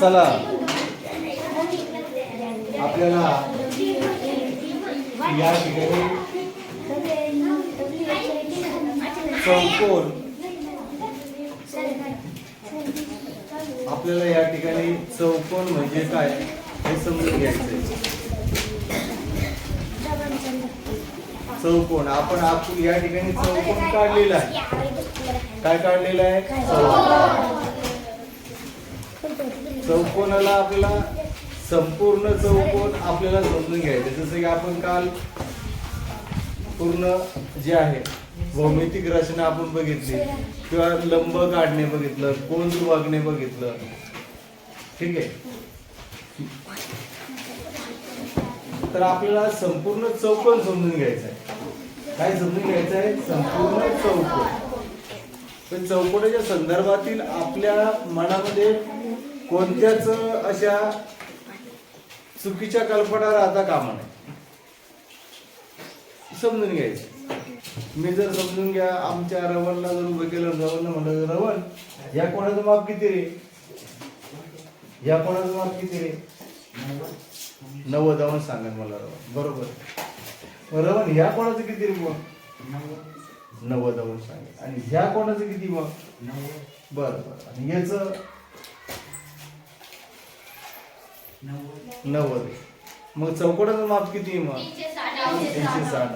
चला. आपल्याला या ठिकाणी चौकोन आपल्याला या ठिकाणी चौकोन म्हणजे काय हे समजून घ्यायचंय. चौकोन. आपण आपण या ठिकाणी चौकोन काढलेला आहे. काय काढलेलं आहे? चौकोनाला आपल्याला संपूर्ण चौकोन आपल्याला समजून घ्यायचं. जसं की आपण काल पूर्ण जे आहे भौमितिक रचना आपण बघितली किंवा लंब काढणे बघितलं कोण वागणे बघितलं. ठीक आहे? तर आपल्याला संपूर्ण चौकोन समजून घ्यायचं आहे. काय समजून घ्यायचं आहे? संपूर्ण चौकोन. चौकोनाच्या संदर्भातील आपल्या मनामध्ये कोणत्याच अशा चुकीच्या कल्पना राहता कामा नाही समजून घ्यायचं. मी जर समजून घ्या आमच्या रवणला जर उभं केलं रवण म्हणलं रवण. या कोणाचं माप किती रे? या कोणाचं माप किती रे? नव्वद अंश सांगा मला रवण. बरोबर. रवण ह्या कोणाचं किती रे मग नव्वद अंश सांगा. आणि ह्या कोणाचं किती मग बर बर. आणि याचं नव्वद. मग चौकोनाचं माप किती आहे मग? तीनशे साठ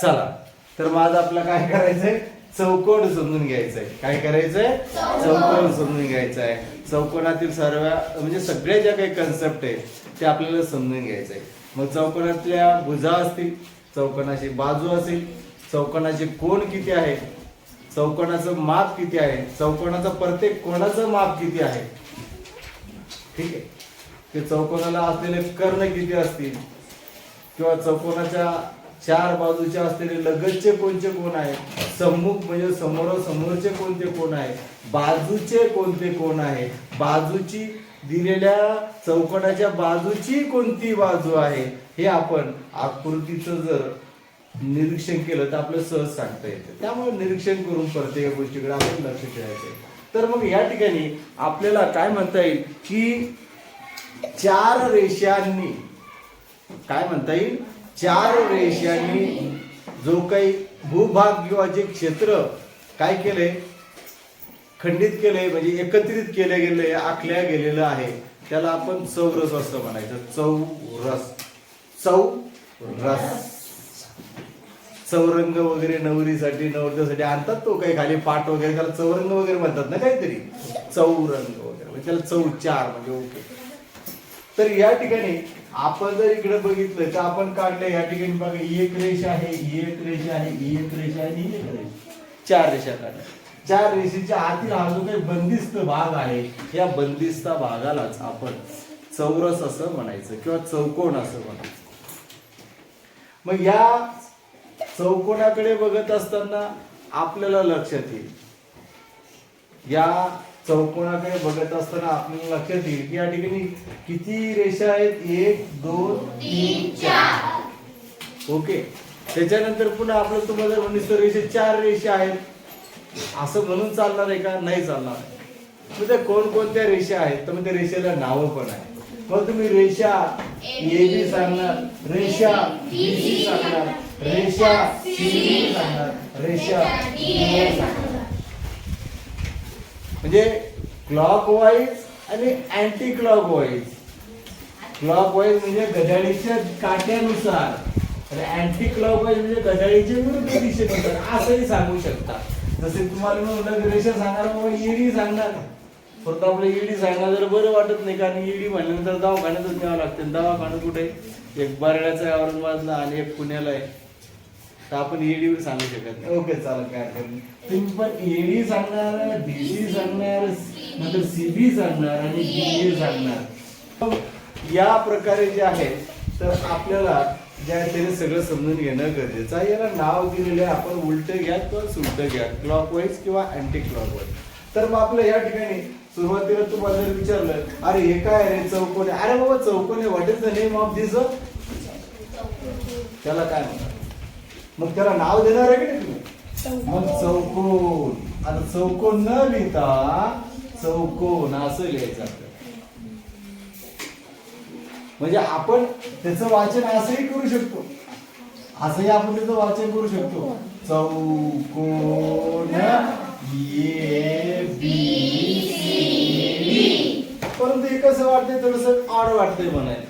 चला तर मग आज आपलं काय करायचंय? चौकोन समजून घ्यायचंय. काय करायचंय? चौकोन समजून घ्यायचंय. चौकोनातील सर्व म्हणजे सगळ्या ज्या काही कन्सेप्ट आहेत ते आपल्याला समजून घ्यायचंय. मग चौकोनातल्या भुजा असतील चौकोनाची बाजू असेल चौकोनाचे कोण किती आहे चौकोनाचं माप किती आहे चौकोनाचं प्रत्येक कोणाचं माप किती आहे ठीक आहे. ते चौकोनाला असलेले कर्ण किती असतील? किंवा चौकोनाच्या चार बाजूचे असलेले लगतचे कोणते कोण आहेत सम्मुख म्हणजे समोर समोरचे कोणते कोण आहे? बाजूचे कोणते कोण आहे? बाजूची दिलेल्या चौकोनाच्या बाजूची कोणती बाजू आहे? हे आपण आकृतीचं जर निरीक्षण केलं तर आपलं सहज सांगता येतं. त्यामुळे निरीक्षण करून प्रत्येक गोष्टीकडे आपण लक्ष ठेवायचं तर मग या ठिकाणी आपल्याला काय म्हणता येईल? की चार रेषांनी काय म्हणता येईल? चार रेषांनी जो काही भूभाग किंवा जे क्षेत्र काय केलंय खंडित केले म्हणजे एकत्रित केले गेले आखल्या गेलेलं आहे. त्याला आपण चौरस असं म्हणायचं. चौरस. चौरस. चौरंग वगैरे नवरीसाठी नवरदेसाठी आणतात तो काही खाली पाट वगैरे त्याला चौरंग वगैरे म्हणतात ना काहीतरी. चौरंग वगैरे. म्हणजे त्याला चौ चार म्हणजे ओके. तर या ठिकाणी आपण जर इकडे बघितलं तर आपण काढलं या ठिकाणी बघा एक रेष आहे एक रेषा आहे एक रेषा आहे आणि एक रेष. चार रेषा काढल्या. चार रेषेच्या आतील हा जो काही बंदिस्त भाग आहे या बंदिस्त भागालाच आपण चौरस असं म्हणायचं किंवा चौकोन असं म्हणायचं. मग या चौकोनाकडे बघत असताना आपल्याला लक्षात येईल. या चौकोनाकडे बघत असताना आपल्याला लक्षात येईल की या ठिकाणी किती रेषा आहेत? एक दोन तीन चार. ओके. त्याच्यानंतर पुन्हा आपलं तुम्हाला उन्नीस रेषे चार रेषा आहेत. असं म्हणून चालणार आहे का? नाही चालणार. मग त्या कोणकोणत्या रेषा आहेत? तर मग त्या रेषेला नावं पण आहे मग तुम्ही रेषा ए बी सांगणार रेषा बी सी सांगणार रेषा रेषा म्हणजे क्लॉक वाईज आणि anti clock wise clock wise म्हणजे गजाळीच्या काट्यानुसार. अँटी क्लॉक वाईज म्हणजे गजाळीच्या विरुद्ध दिशेनुसार. असंही सांगू शकता. जसे तुम्हाला मी म्हणलं रेषा सांगणार मग ईडी सांगणार. परत आपलं ईडी सांगणार जर बरं वाटत नाही कारण ईडी म्हणल्यानंतर दवाखान्यातच न्यावं लागतं. दवाखाना कुठे? एक बारड्याचा औरंगाबादला आणि एक पुण्याला आहे. तर आपण ईडी सांगू शकत नाही. ओके चालेल काय नाही. तुम्ही पण ईडी सांगणार डीडी सांगणार नंतर सीबी सांगणार आणि डीए सांगणार. या प्रकारे जे आहे तर आपल्याला ज्या ते सगळं समजून घेणं गरजेचं आहे. याला नाव दिलेलं आहे आपण उलट घ्या किंवा सुलट घ्या क्लॉक वाईज किंवा अँटी क्लॉक वाईज तर मग आपलं या ठिकाणी सुरुवातीला तुम्हाला जर विचारलं अरे हे काय रे चौकोन? आहे?" अरे बाबा चौकोन what is the name of this त्याला काय म्हणतात? मग त्याला नाव देणार आहे की नाही तुम्ही? मग चौकोन. आता चौकोन न लिहिता चौकोन असं लिहायचं म्हणजे आपण त्याचं वाचन असंही करू शकतो. असंही आपण त्याचं वाचन करू शकतो. चौकोन बी डी. परंतु हे कसं वाटतंय थोडस ऑड वाटतंय म्हणायला.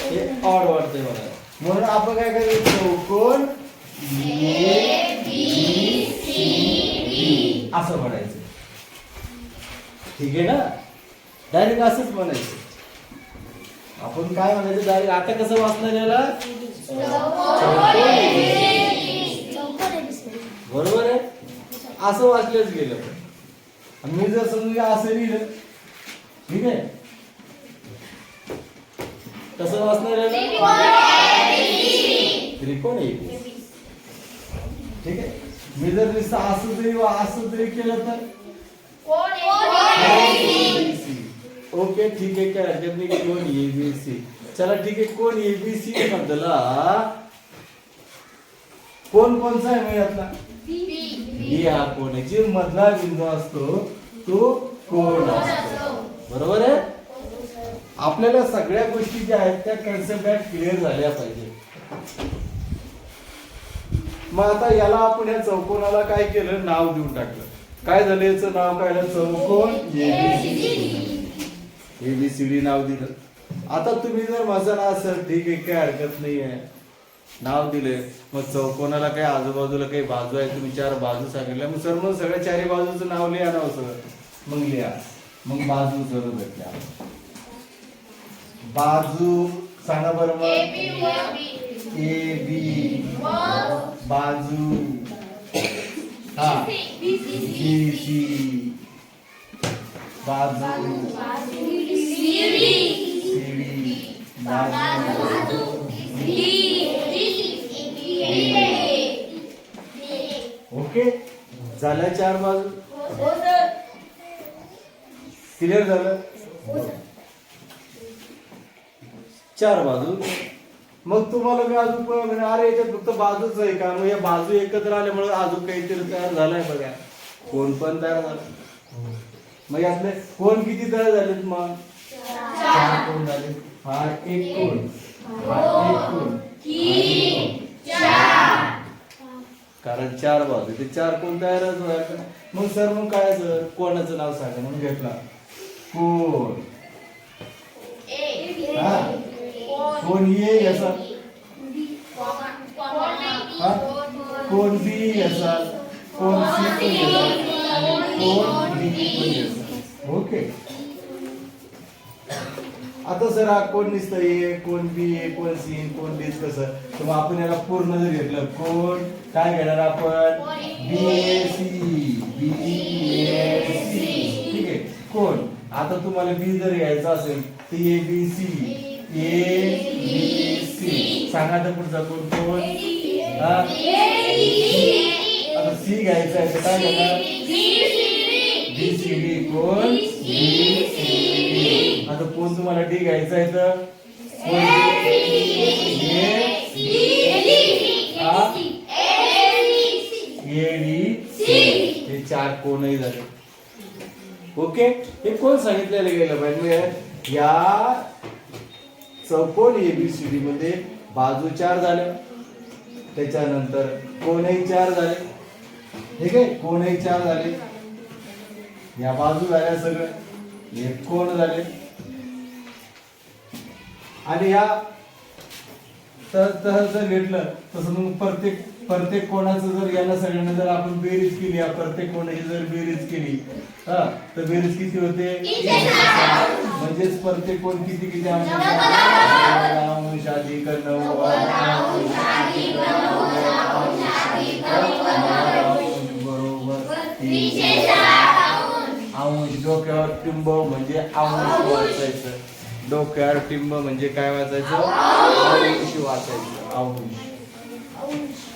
हे ऑड वाटतंय म्हणायला. म्हणून आपण काय करायचं चौकोन असं म्हणायचं. ठीक आहे ना? डायरेक्ट असंच म्हणायचं. आपण काय म्हणायचं? डायरेक्ट आता कसं वाचणार याला? बरोबर आहे? असं वाचलंच गेलं पण. मी जर समजा असं लिहिलं ठीक आहे? कसं वाचणार याला? त्रिकोण आहे ठीक आहे? मी जर नुसतं असं जरी असं जरी केलं तर? ओके ठीक आहे काय हरकत नाही कोण एबीसी चला ठीक आहे कोण एबीसी मधला? कोण कोणचा आहे मग यातला बी हा कोण आहे? जे मधला बिंदू असतो तो कोण असतो? बरोबर आहे? आपल्याला सगळ्या गोष्टी ज्या आहेत त्या कन्सेप्ट क्लिअर झाल्या पाहिजे. मग आता याला आपण या चौकोनाला काय केलं? नाव देऊन टाकलं. काय झालं याचं नाव काय चौकोन एबीसीडी नाव दिलं. आता तुम्ही जर माझं नाव असेल ठीक आहे काय हरकत नाही आहे नाव दिले. मग चौकोनाला काही आजूबाजूला काही बाजू आहे? तुम्ही चार बाजू सांगितल्या. मग सर मग सगळ्या चारही बाजूचं नाव लिहा नाव हो सर. मग लिहा. मग बाजू सर भेटल्या. बाजू सांगा बरं मग. ए बी बाजू. हा. बी बाजू. सीडी. बाजू ओके. झाल्या चार बाजू? क्लिअर झालं? चार बाजू. मग तुम्हाला मी अजून पण म्हणे, अरे याच्यात फक्त बाजूच आहे का? मग या बाजू एकत्र आल्यामुळे अजून काहीतरी तयार झालाय बघा. कोण पण तयार झालं. मग यातले कोण किती तयार झालेत मग चार. कोण झाले? हा एक कोण? हा एक कोण? कारण चार बाजू ते चार कोण तयारच व्हायचं मग सर मग काय सर? कोणाचं नाव सांगा? म्हणून घेतला. कोण? हा. कोण ये याचा? कोण बी याचा? कोण सी पण याचा? कोण डी पण याचा? ओके. आता सर हा कोण दिसतं ए कोण बी ए कोण सी कोण डी कसं? तर मग आपण याला पूर्ण जर घेतलं कोण? काय घेणार आपण? B A C. B A C. ठीक आहे. कोण? आता तुम्हाला बी जर घ्यायचं असेल तर ए बी सी. ए बी सी. सांगा तर पुढचा कोण? कोण? हा? आता सी घ्यायचं आहे तर काय घेणार बी सी डी कोण? बी सी डी आता कोण तुम्हाला डी घ्यायचं आहे तर? कोण? हे चार कोणही झाले. ओके? हे कोण सांगितलेलं गेलं पाहिजे? या चौकोन एबीसीडी मध्ये बाजू चार झालं. त्याच्यानंतर कोणही चार झाले. ठीक आहे? कोणही चार झाले. या बाजू झाल्या सगळं हे कोण झाले. आणि या तर तसं जर घेतलं. तसं मग प्रत्येक प्रत्येक कोणाचं जर याला सगळ्यांना जर आपण बेरीज केली प्रत्येक कोणाची जर बेरीज केली हा तर बेरीज किती होते म्हणजेच प्रत्येक कोण किती किती अंश अधिक अंश बरोबर. अंश डोक्यावर टिंब म्हणजे अंश वाचायचं डोक्यावर टिंब म्हणजे काय वाचायचं अंश वाचायचं अंश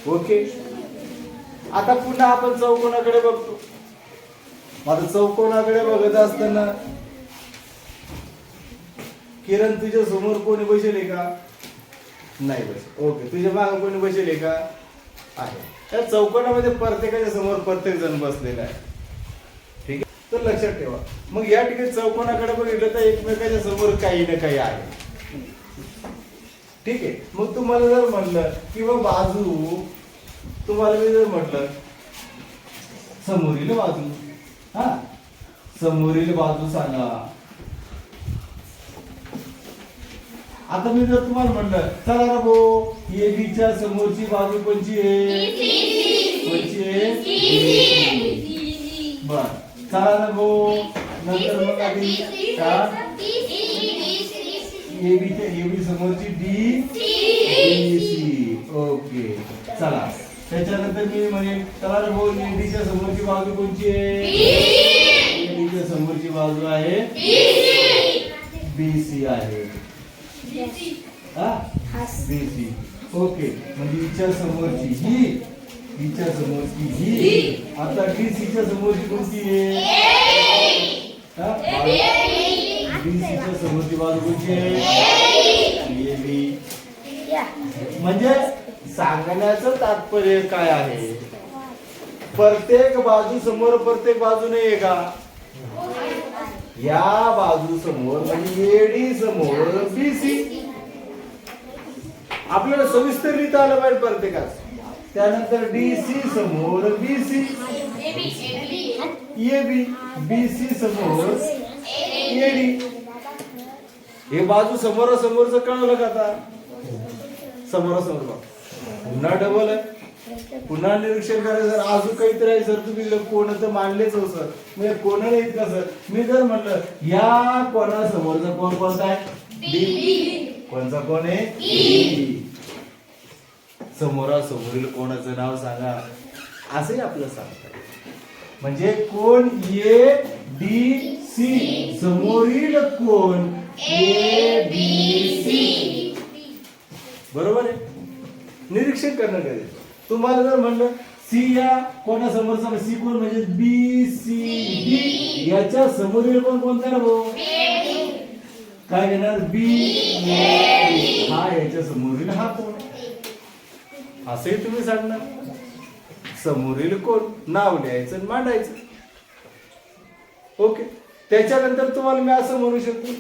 ओके. आता पुन्हा आपण चौकोनाकडे बघतो. आता चौकोनाकडे बघत असताना किरण तुझ्या समोर कोणी बसेल का? नाही बस ओके तुझ्या मागे कोणी बसेल का? आहे. त्या चौकोनामध्ये प्रत्येकाच्या समोर प्रत्येक जण बसलेला आहे. ठीक आहे? तर लक्षात ठेवा. मग या ठिकाणी चौकोनाकडे बघितलं तर एकमेकाच्या समोर काही ना काही आहे. ठीक आहे. मग तुम्हाला जर म्हणलं किंवा बाजू तुम्हाला मी जर म्हटलं समोरील बाजू. हा? समोरील बाजू सांगा. आता मी जर तुम्हाला म्हणलं चला ना भाऊ एबीच्या समोरची बाजू कोणची आहे? कोणची आहे? बर. चला ना भाऊ नंतर मग आधी का एबीच्या एबी समोरची डी सी ओके चला. त्याच्यानंतर मी म्हणे चला ना भाऊ एडीच्या समोरची बाजू कोणची आहे? एडीच्या समोरची बाजू आहे? बी सी आहे. बी सी ओके म्हणजे हिच्या समोरची ही. हिच्या समोरची ही. आता डी सीच्या समोरची कोणती आहे? हा? डी सीच्या समोरची बाजू कोणती आहे ए बी. म्हणजे सांगण्याचं तात्पर्य काय आहे? प्रत्येक बाजू समोर प्रत्येक बाजू नाही आहे का? या बाजू समोर म्हणजे एडी समोर बीसी आपल्याला सविस्तर लिहिता आलं पाहिजे प्रत्येकाच. त्यानंतर डीसी समोर बीसी ए बी बीसी समोर एडी हे बाजू समोरासमोरच कळवलं का आता? समोरासमोर. पुन्हा डबल आहे. पुन्हा निरीक्षण करायचं सर. अजून काहीतरी आहे सर. तुम्ही कोण तर मांडलेच हो सर. म्हणजे कोण नाहीत का सर? मी जर म्हटलं या कोणासमोरचा कोण कोणता आहे? डी कोणचा कोण आहे? समोरासमोरील कोणाचं नाव सांगा. असंही आपलं सांगतात. म्हणजे कोण ए डी सी. समोरील कोण? A B C. बरोबर आहे? निरीक्षण करणं गरजेचं तुम्हाला जर म्हणलं सी या कोणासमोरचा सी कोण? म्हणजे बी सी डी याच्या समोरील कोण कोणता ना भाऊ? काय घेणार? बी हा याच्या समोरील हा कोण? असंही तुम्ही सांगणार. समोरील कोण? नाव लिहायचं आणि मांडायचं. ओके. त्याच्यानंतर तुम्हाला मी असं म्हणू शकतो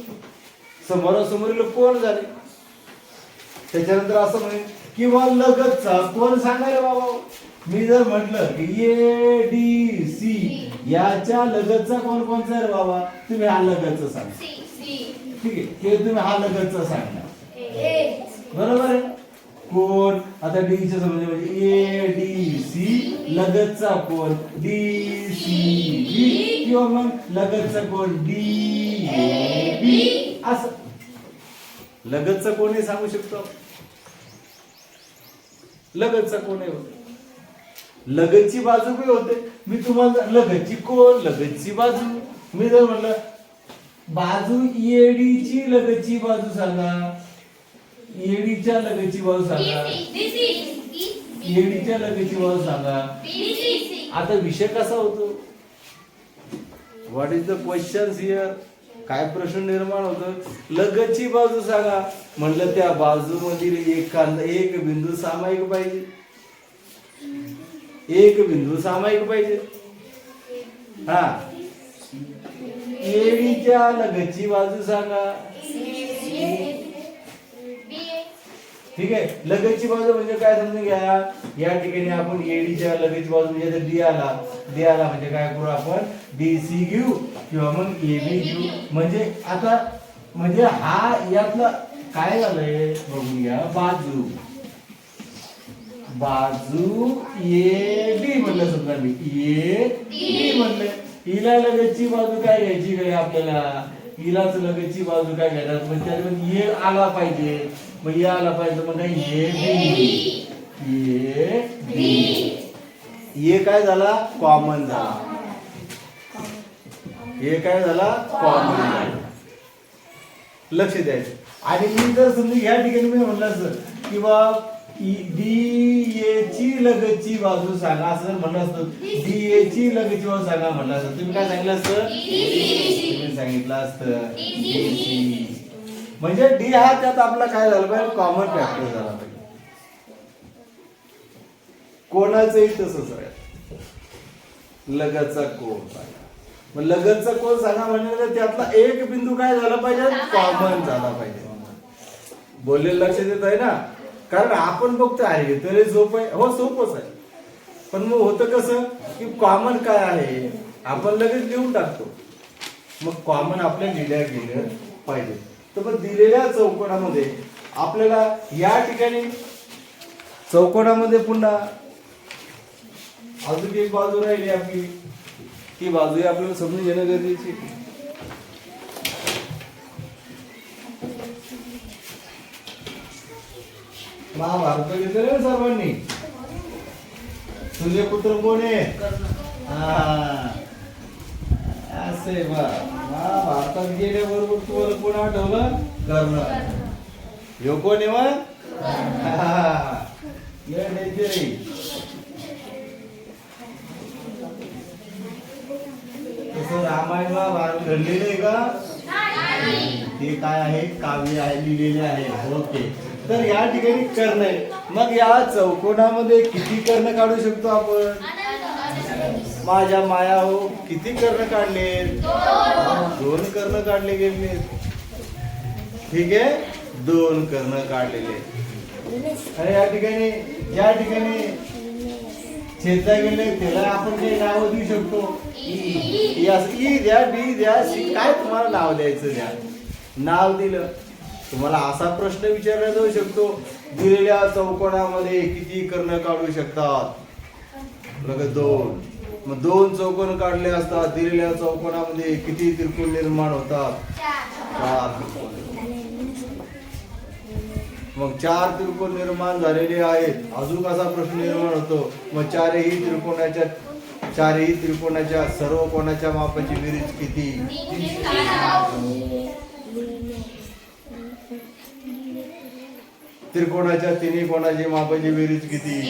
समोरासमोरील कोण झाले? त्याच्यानंतर असं म्हणे किंवा लगतचा कोण सांगायला बाबा? मी जर म्हटलं की ए डी सी याच्या लगतचा कोण कोणचा रे बाबा? तुम्ही हा लगतचा सांगा. ठीक आहे? ते तुम्ही हा लगतचा सांगणार बरोबर आहे? कोण? आता डी च्या समजा म्हणजे ए डी सी लगतचा कोण? डी सी बी किंवा मग लगतचा कोण? डी ए बी असं. लगतचा कोण हे सांगू शकतो? लगतचा कोण आहे लगतची बाजू काय होते. मी तुम्हाला लगतची कोण? लगतची बाजू. मी जर म्हटलं बाजू एडीची लगतची बाजू सांगा. एडीच्या लगतची बाजू सांगा. एडीच्या लगतची बाजू सांगा. आता विषय कसा होतो? What is the question here काय प्रश्न निर्माण होतो? लगतची बाजू सांगा. म्हणलं त्या बाजूमधील एक कांदा एक बिंदू सामायिक पाहिजे. एक बिंदू सामायिक पाहिजे. हा. एडीच्या लगतची बाजू सांगा. ठीक आहे? लगतची बाजू म्हणजे काय समजून घ्या? या ठिकाणी आपण एडीच्या लगतची बाजू म्हणजे डी आला. डी आला म्हणजे काय करू आपण? डी सी घेऊ किंवा मग ए बी घेऊ म्हणजे आता म्हणजे हा यातला काय झालंय? बघून घ्या. बाजू. बाजू ए बी म्हणलं समजा मी. ए बी म्हणलं. हिला लगतची बाजू काय घ्यायची काय आपल्याला? हिलाच लगतची बाजू काय घेणार? मग त्याच्यामध्ये ए आला पाहिजे. मग आला पाहिजे मग काय? A B. A B. ए काय झाला? कॉमन झाला. ए काय झाला? कॉमन झाला. लक्ष द्यायचं आणि मी जर समजा या ठिकाणी मी म्हणलं असं किंवा डी ए ची लगतची बाजू सांगा असं जर म्हणलं असतं डी ए ची लगतची बाजू सांगा म्हणलं असतं तुम्ही काय सांगितलं असतं? तुम्ही सांगितलं असतं. म्हणजे डी हा त्यात आपला काय झालं पाहिजे? कॉमन फॅक्टर झाला पाहिजे. कोणाचंही तसंच आहे. लगतचा कोण सांगा? मग लगतचा कोण सांगा म्हणजे, म्हणजे त्यातला एक बिंदू काय झाला पाहिजे? कॉमन झाला पाहिजे. बोललेलं लक्षात येत आहे ना? कारण आपण बघतो अरे तरी झोप आहे. हो सोपच आहे. पण मग होतं कसं? की कॉमन काय आहे? आपण लगेच लिहून टाकतो. मग कॉमन आपल्या लिहिल्या गेलं पाहिजे तर मग दिलेल्या चौकोनामध्ये आपल्याला या ठिकाणी चौकोनामध्ये पुन्हा अजून एक बाजू राहिली आपली. ती बाजू आपल्याला समजून घेणं गरजेची महाभारत घेतलं ना सर्वांनी? तुझे पुत्र कोण आहे? हा. असे बा. महाभारतात गेल्याबरोबर तुम्हाला कोण आठवलं? कर्ण. ह्यो कोण आहे तसं रामायण महाभारत घडलेलं आहे का? ते काय आहे? काव्य आहे लिहिलेले आहे. ओके. तर या ठिकाणी कर्ण आहे. मग या चौकोनामध्ये किती कर्ण काढू शकतो आपण? माझ्या माया हो किती कर्ण काढले? दोन. कर्ण काढले गेले ठीक आहे? दोन कर्ण काढलेले. आणि या ठिकाणी या ठिकाणी. छेदला गेले त्याला आपण काही नाव देऊ शकतो. ई द्या बी द्या सी काय तुम्हाला नाव द्यायचं द्या? नाव दिलं. तुम्हाला असा प्रश्न विचारला जाऊ शकतो. दिलेल्या चौकोनामध्ये किती कर्ण काढू शकतात? लगेच दोन. मग दोन चौकोन काढले असतात दिलेल्या चौकोनामध्ये किती त्रिकोण निर्माण होतात? चार. मग चार त्रिकोण निर्माण झालेले आहेत. अजून कसा प्रश्न निर्माण होतो. मग चारही त्रिकोणाच्या चारही त्रिकोणाच्या सर्व कोणाच्या मापाची बेरीज किती? त्रिकोणाच्या तिन्ही कोणाची मापाची बेरीज किती?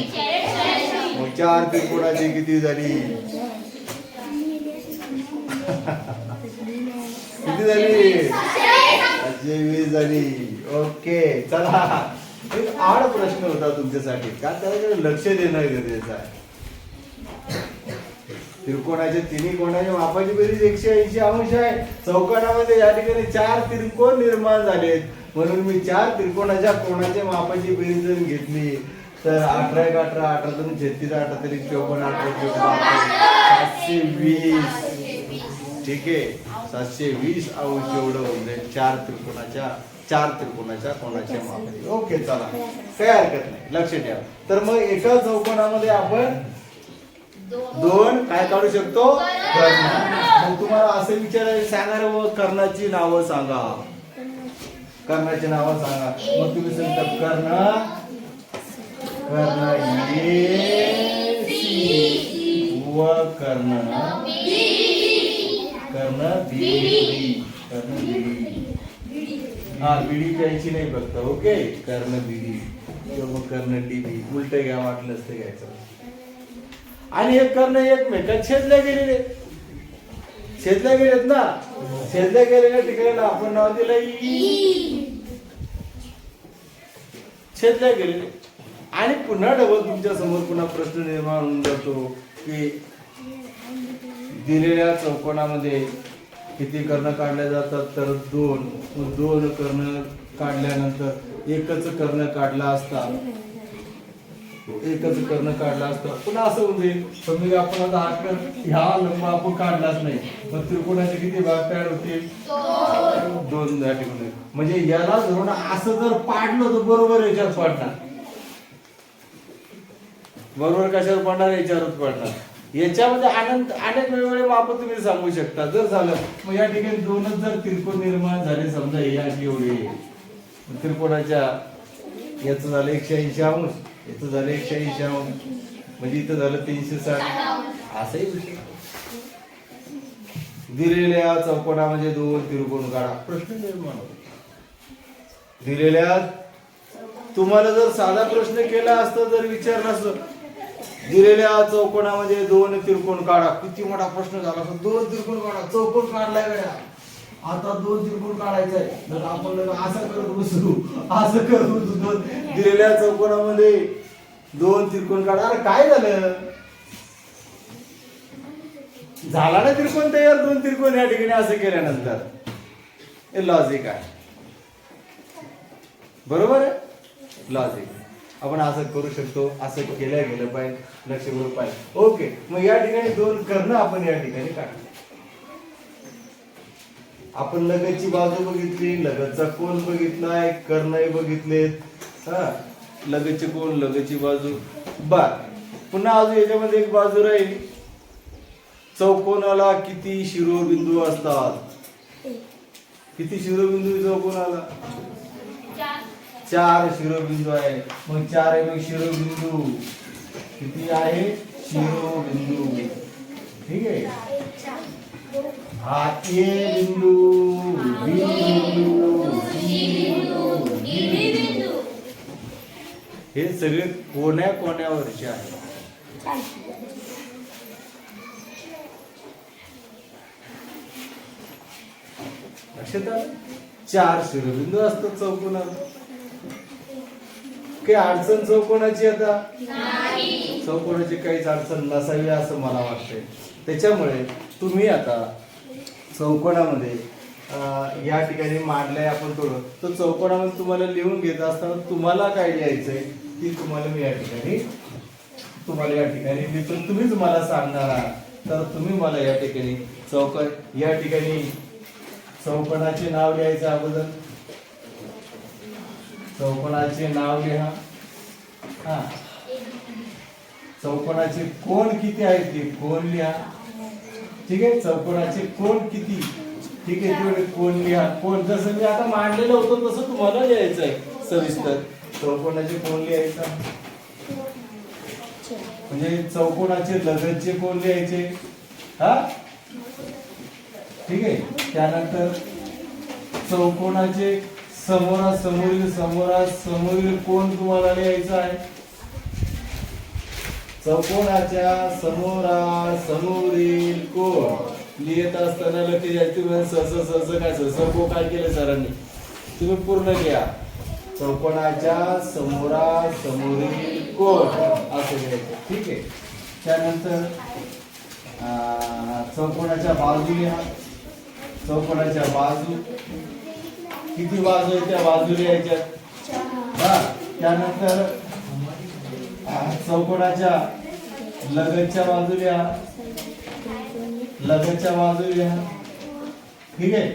मग चार त्रिकोणाची किती झाली? किती झाली? सातशे वीस झाली. ओके चला. एक आड प्रश्न होता तुमच्यासाठी. का त्याच्याकडे लक्ष देणं गरजेचं आहे? त्रिकोणाचे तिन्ही कोणाच्या मापाची बेरीज एकशे ऐंशी अंश आहे. चौकोनामध्ये या ठिकाणी चार त्रिकोण निर्माण झालेत. म्हणून मी चार त्रिकोणाच्या कोणाच्या मापाची बेरीज जर घेतली? तर अठरा एक अठरा अठरा दोन छत्तीस अठरा तरी चोपन्न अठरा चोपन्न सातशे वीस. ठीक आहे. सातशे वीस अंश एवढं होऊन जाईल चार त्रिकोणाच्या चार त्रिकोणाच्या कोणाच्या मापाची ओके चला. काही हरकत नाही. लक्ष ठेवा. तर मग एका चौकोनामध्ये आपण दोन काय काढू शकतो? मग तुम्हाला असं विचारायचं सांगा व कर्णाची नावं सांगा. कर्णाची नावं सांगा. मग तुम्ही सांगता कर्ण कर्ण ये सी व कर्ण कर्ण बिडी कर्ण बिडी हा बिडी प्यायची नाही फक्त ओके कर्ण बिडी किंवा कर्ण डीबी उलट घ्या वाटलंच ते घ्यायचं आणि हे कर्ण एकमेकात छेदले गेलेले छेदले गेलेत ना छेदले गेलेल्या ठिकाणी आपण नाव दिलं ई. छेदले गेलेले आणि पुन्हा डबल तुमच्यासमोर पुन्हा प्रश्न निर्माण होऊन जातो की दिलेल्या चौकोनामध्ये किती कर्ण काढले जातात? तर दोन. दोन कर्ण काढल्यानंतर एकच कर्ण काढला असता. एकच कर्ण काढला असता. पुन्हा असं होऊन जाईल. समजा आपण आता हा कर ह्या लंब आपण काढलाच नाही. मग त्रिकोणाचे किती भाग तयार होतील? दोन. या म्हणजे याला धरून असं जर पाडलं तर बरोबर याच्यात पडणार. बरोबर कशावर पडणार? याच्यावरच पडणार. याच्यामध्ये आनंद अनेक वेगवेगळे माप तुम्ही सांगू शकता. जर झालं मग या ठिकाणी दोनच जर त्रिकोण निर्माण झाले समजा हे अशी त्रिकोणाच्या याचं झालं एकशे ऐंशी अंश याचं झालं एकशे ऐंशी अंश म्हणजे इथं झालं तीनशे साठ. असंही विषय दिलेल्या चौकोनामध्ये दोन त्रिकोण काढा. प्रश्न निर्माण दिलेल्या तुम्हाला जर साधा प्रश्न केला असता जर विचारला असतं दिलेल्या चौकोनामध्ये दोन त्रिकोण काढा. किती मोठा प्रश्न झाला असता दोन त्रिकोण काढा. चौकोन काढलाय वेळा आता दोन त्रिकोण काढायचं आहे तर आपण असं करत बसू असं करत बसू दोन दिलेल्या चौकोनामध्ये दोन त्रिकोण काढा. अरे काय झालं? झाला ना त्रिकोण तयार? दोन त्रिकोण या ठिकाणी असं केल्यानंतर. हे लॉजिक आहे. बरोबर आहे? लॉजिक आपण असं करू शकतो असं केलं गेलं पाहिजे लक्षपूर्वक पाहिजे. ओके मग या ठिकाणी दोन कर्ण आपण या ठिकाणी काढले आपण लगतची बाजू बघितली लगतचा कोण बघितलाय कर्णही बघितलेत हा लगतचे कोण लगतची बाजू. बर पुन्हा अजून याच्यामध्ये एक बाजू राहील. चौकोनाला किती शिरोबिंदू असतात? किती शिरोबिंदू चौकोनाला? चार शिरोबिंदू आहे. मग चार आहे मग शिरोबिंदू. किती आहे? शिरोबिंदू. ठीक आहे? हा ए बिंदू बी बिंदू बिंदू. हे सगळे कोण्या कोण्यावरचे आहे? लक्षात चार शिरोबिंदू असतात चौकोनात. काही अडचण चौकोनाची आता? चौकोनाची काहीच अडचण नसावी असं मला वाटतंय. त्याच्यामुळे तुम्ही आता चौकोनामध्ये या ठिकाणी मांडलंय आपण थोडं. तर चौकोनामध्ये तुम्हाला लिहून घेत असताना तुम्हाला काय लिहायचंय? ती तुम्हाला मी या ठिकाणी तुम्हाला या ठिकाणी लिहितो. तुम्हीच मला सांगणार आहात. तर तुम्ही मला या ठिकाणी चौक या ठिकाणी चौकोनाचे नाव लिहायचं अगोदर. चौकोनाचे नाव लिहा. हा. चौकोनाचे कोण किती आहेत ते कोण लिहा. ठीक आहे? चौकोनाचे कोण किती? ठीक आहे तेवढे कोण लिहा. कोण? जसं मी आता मांडलेलं होतं तसं तुम्हाला लिहायचं आहे सविस्तर. चौकोनाचे कोण लिहायचा? म्हणजे चौकोनाचे लगतचे कोण लिहायचे? हा? ठीक आहे. त्यानंतर चौकोनाचे समोरासमोरील समोरासमोरील कोण तुम्हाला लिहायचं आहे? चौकोनाच्या समोरा समोरील कोण? लिहित असताना लक्ष द्यायचं सहस सहज सहज काय सहज काय केलं सरांनी? तुम्ही पूर्ण लिहा. चौकोनाच्या समोरा समोरील कोण? असं लिहायचं. ठीक आहे? त्यानंतर अं, चौकोनाच्या बाजू लिहा. चौकोनाच्या बाजू. किती बाजू आहेत त्या बाजू लिहायच्या हा त्यानंतर चौकोनाच्या लगतच्या बाजूला लगतच्या बाजू ठीक आहे?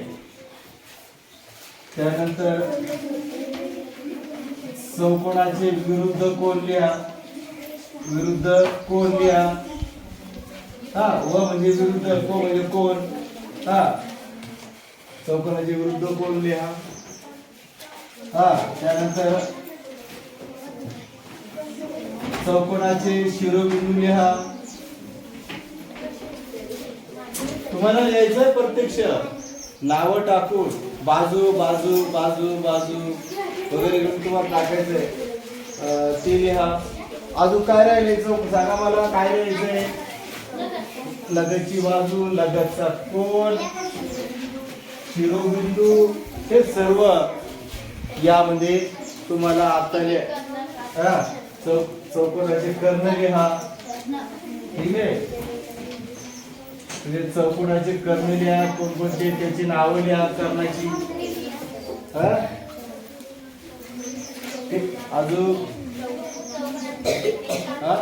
त्यानंतर चौकोनाचे विरुद्ध कोण लिहा? विरुद्ध कोण लिहा? हा व म्हणजे विरुद्ध को म्हणजे कोण? हा. चौकोनाचे विरुद्ध कोण लिहा. हा त्यानंतर चौकोनाचे शिरोबिंदू लिहा. तुम्हाला लिहायचं प्रत्यक्ष? नावं टाकून बाजू बाजू बाजू बाजू वगैरे घेऊन तुम्हाला टाकायचंय. ते लिहा. अजून काय राहिले सांगा मला काय लिहायचंय? लगतची बाजू लगतचा कोण? शिरोबिंदू हे सर्व यामध्ये तुम्हाला आता लिहा- हा, चौ चौकोनाचे कर्ण लिहा ठीक आहे म्हणजे चौकोनाचे कर्ण लिहा कोणकोणते त्याची नावं लिहा कर्णाची हा? अजून हा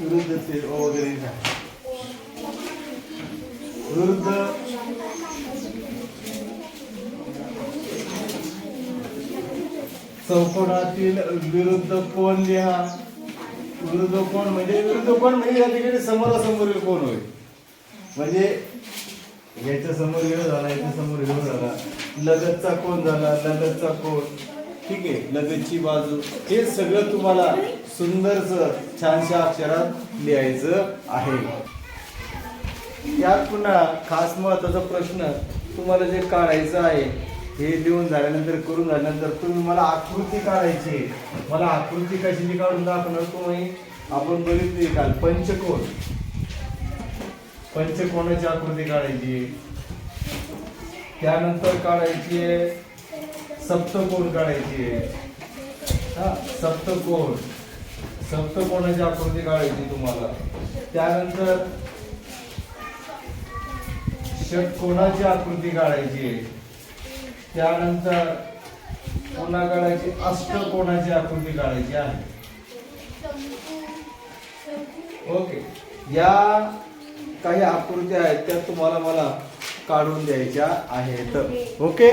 विरुद्ध ते वगैरे विरुद्ध चौकोनातील विरुद्ध कोण लिहा? विरुद्ध कोण? म्हणजे विरुद्ध कोण? म्हणजे या ठिकाणी समोरासमोरील कोण होईल? म्हणजे याच्या समोर वेळ झाला याच्या समोर वेळ झाला. लगतचा कोण झाला? लगतचा कोण? ठीक आहे लगतची बाजू. हे सगळं तुम्हाला सुंदरच छानशा अक्षरात लिहायचं आहे. यात पुन्हा खास महत्त्वाचा प्रश्न तुम्हाला जे काढायचं आहे हे लिहून झाल्यानंतर करून झाल्यानंतर तुम्ही मला आकृती काढायची आहे. मला आकृती कशाची काढून दाखवणार तुम्ही? आपण बघितली काल पंचकोण पंचकोणाची आकृती काढायची त्यानंतर काढायची आहे सप्तकोण काढायची आहे. हा सप्तकोण सप्तकोणाची आकृती काढायची तुम्हाला? त्यानंतर षटकोणाची आकृती काढायची? आहे. त्यानंतर पुन्हा काढायची अष्टकोणाची आकृती काढायची आहे? ओके. या काही आकृत्या आहेत त्या तुम्हाला मला काढून द्यायच्या आहेत. ओके?